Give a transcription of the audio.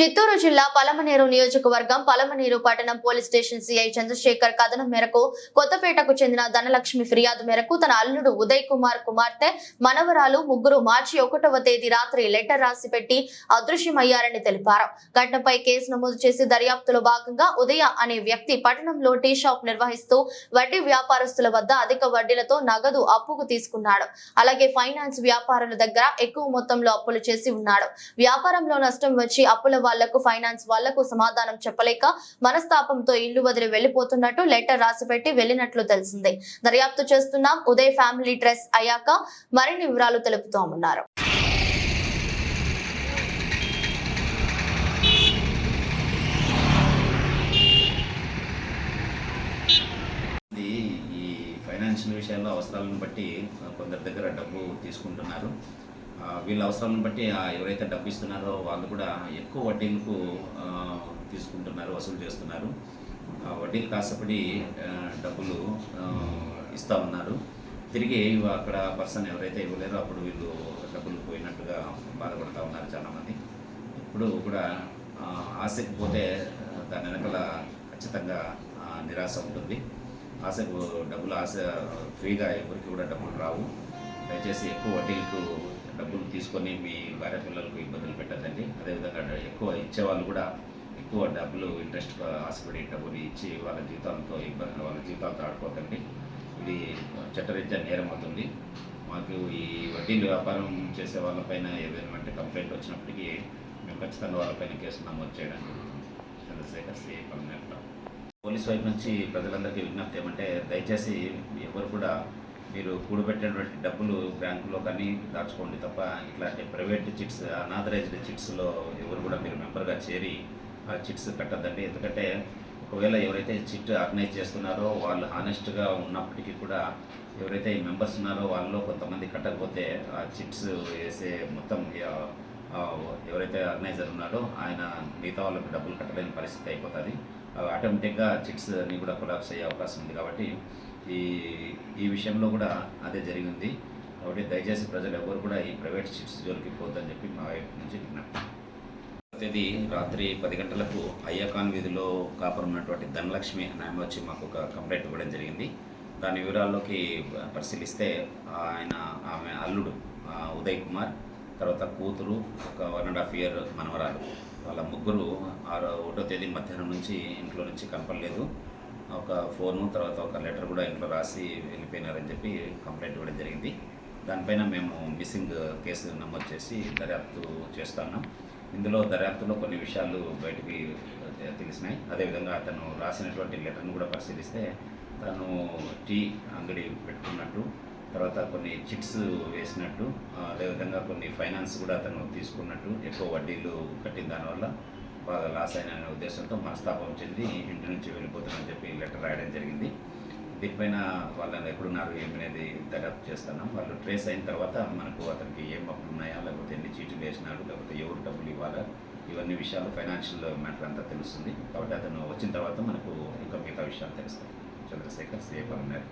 చిత్తూరు జిల్లా పలమనేరు నియోజకవర్గం పలమనేరు పట్టణం పోలీస్ స్టేషన్ సిఐ చంద్రశేఖర్ కథనం మేరకు కొత్తపేటకు చెందిన ధనలక్ష్మి ఫిర్యాదు మేరకు తన అల్లుడు ఉదయ్ కుమార్ కుమార్తె మనవరాలు ముగ్గురు మార్చి ఒకటవ తేదీ రాత్రి లెటర్ రాసి పెట్టి అదృశ్యమయ్యారని తెలిపారు. ఘటనపై కేసు నమోదు చేసి దర్యాప్తులో భాగంగా ఉదయ అనే వ్యక్తి పట్టణంలో టీ షాప్ నిర్వహిస్తూ వడ్డీ వ్యాపారస్తుల వద్ద అధిక వడ్డీలతో నగదు అప్పుకు తీసుకున్నాడు. అలాగే ఫైనాన్స్ వ్యాపారుల దగ్గర ఎక్కువ మొత్తంలో అప్పులు చేసి ఉన్నాడు. వ్యాపారంలో నష్టం వచ్చి అప్పుల వాళ్ళకు ఫైనాన్స్ వాళ్ళకు సమాధానం చెప్పలేక మనస్తాపంతో ఇల్లు వదిలి వెళ్ళిపోతున్నట్టు లెటర్ రాసిపెట్టి వెళ్ళినట్లు తెలిసింది. దర్యాప్తు చేస్తున్నాం. ఉదయ్ ఫ్యామిలీ డ్రెస్ అయ్యాక మరిన్ని వివరాలు తెలుపుతామన్నారు. ఈ ఫైనాన్షియల్ విషయాల్లో అవసరాలను బట్టి కొందరి దగ్గర డబ్బు తీసుకుంటున్నారు. వీళ్ళ అవసరాలను బట్టి ఎవరైతే డబ్బు ఇస్తున్నారో వాళ్ళు కూడా ఎక్కువ వడ్డీలకు తీసుకుంటున్నారు వసూలు చేస్తున్నారు. ఆ, వడ్డీలు కాసపడి డబ్బులు ఇస్తూ ఇస్తా ఉన్నారు. తిరిగి అక్కడ పర్సన్ ఎవరైతే ఇవ్వలేరో అప్పుడు వీళ్ళు డబ్బులు పోయినట్టుగా బాధపడుతూ ఉన్నారు చాలామంది. ఇప్పుడు కూడా ఆశకు ఆశకి పోతే దాని వెనకాల ఖచ్చితంగా నిరాశ ఉంటుంది. ఆశకు డబ్బులు ఆశ ఫ్రీగా ఎవరికి కూడా డబ్బులు రావు. దయచేసి ఎక్కువ వడ్డీలకు డబ్బులు తీసుకొని మీ భార్య పిల్లలకు ఇబ్బందులు పెట్టద్దండి. అదేవిధంగా ఎక్కువ ఇచ్చేవాళ్ళు కూడా ఎక్కువ డబ్బులు ఇంట్రెస్ట్ ఆశపడి డబ్బులు ఇచ్చి వాళ్ళ జీవితాలతో ఇబ్బంది వాళ్ళ జీవితాలతో ఆడుకోకండి. ఇది చట్టరీత్యా నేరం అవుతుంది. మాకు ఈ వడ్డీలు వ్యాపారం చేసే వాళ్ళపైన ఏదైనా అంటే కంప్లైంట్ వచ్చినప్పటికీ మేము ఖచ్చితంగా వాళ్ళపైన కేసు నమోదు చేయడానికి చంద్రశేఖర్ సి పల్మేట్ల పోలీస్ వైపు నుంచి ప్రజలందరికీ విజ్ఞప్తి ఏమంటే దయచేసి ఎవరు కూడా మీరు కూడబెట్టినటువంటి డబ్బులు బ్యాంకులో కానీ దాచుకోండి తప్ప ఇట్లాంటి ప్రైవేట్ చిట్స్ అనాథరైజ్డ్ చిట్స్లో ఎవరు కూడా మీరు మెంబర్గా చేరి ఆ చిట్స్ కట్టద్దండి. ఎందుకంటే ఒకవేళ ఎవరైతే చిట్ ఆర్గనైజ్ చేస్తున్నారో వాళ్ళు హానెస్ట్గా ఉన్నప్పటికీ కూడా ఎవరైతే ఈ మెంబర్స్ ఉన్నారో వాళ్ళలో కొంతమంది కట్టకపోతే ఆ చిట్స్ వేసే మొత్తం ఎవరైతే ఆర్గనైజర్ ఉన్నాడో ఆయన మిగతా వాళ్ళకి డబ్బులు కట్టలేని పరిస్థితి అయిపోతుంది. ఆటోమేటిక్గా చిట్స్ అన్నీ కూడా కొలాప్స్ అయ్యే అవకాశం ఉంది కాబట్టి ఈ ఈ విషయంలో కూడా అదే జరిగింది. కాబట్టి దయచేసి ప్రజలు ఎవరు కూడా ఈ ప్రైవేట్ చిట్స్ జోలికి పోద్దని చెప్పి మా వైపు నుంచి విజ్ఞప్తి. తేదీ రాత్రి పది గంటలకు అయ్యాకాన్ వీధిలో కాపురం ఉన్నటువంటి ధనలక్ష్మి అనే ఆమె వచ్చి మాకు ఒక కంప్లైంట్ ఇవ్వడం జరిగింది. దాని వివరాల్లోకి పరిశీలిస్తే ఆయన ఆమె అల్లుడు ఉదయ్ కుమార్. తర్వాత కూతురు ఒక వన్ అండ్ హాఫ్ ఇయర్ మనవరాలు. వాళ్ళ ముగ్గురు ఆరో ఒకటో తేదీ మధ్యాహ్నం నుంచి ఇంట్లో నుంచి కనపడలేదు. ఒక ఫోను తర్వాత ఒక లెటర్ కూడా ఇంట్లో రాసి వెళ్ళిపోయినారని చెప్పి కంప్లైంట్ ఇవ్వడం జరిగింది. దానిపైన మేము మిస్సింగ్ కేసు నమోదు చేసి దర్యాప్తు చేస్తున్నాం. ఇందులో దర్యాప్తులో కొన్ని విషయాలు బయటికి తెలిసినాయి. అదేవిధంగా అతను రాసినటువంటి లెటర్ను కూడా పరిశీలిస్తే తను టీ అంగడి పెట్టుకున్నట్టు తర్వాత కొన్ని చిట్స్ వేసినట్టు అదేవిధంగా కొన్ని ఫైనాన్స్ కూడా అతను తీసుకున్నట్టు ఎక్కువ వడ్డీలు కట్టిన దానివల్ల బాగా లాస్ అయిన అనే ఉద్దేశంతో మనస్తాపం చెంది ఇంటి నుంచి వెళ్ళిపోతానని చెప్పి లెటర్ రాయడం జరిగింది. దీనిపైన వాళ్ళని ఎక్కడున్నారు ఏమనేది దర్యాప్తు చేస్తున్నాం. వాళ్ళు ట్రేస్ అయిన తర్వాత మనకు అతనికి ఏం అప్పులు ఉన్నాయా లేకపోతే ఎన్ని చీటీలు వేసినాడు లేకపోతే ఎవరు డబ్బులు ఇవ్వాలా ఇవన్నీ విషయాలు ఫైనాన్షియల్ మ్యాటర్ అంతా తెలుస్తుంది. కాబట్టి అతను వచ్చిన తర్వాత మనకు ఇంకా మిగతా విషయాలు తెలుస్తాయి. చంద్రశేఖర్ సేఫ్ అన్నారు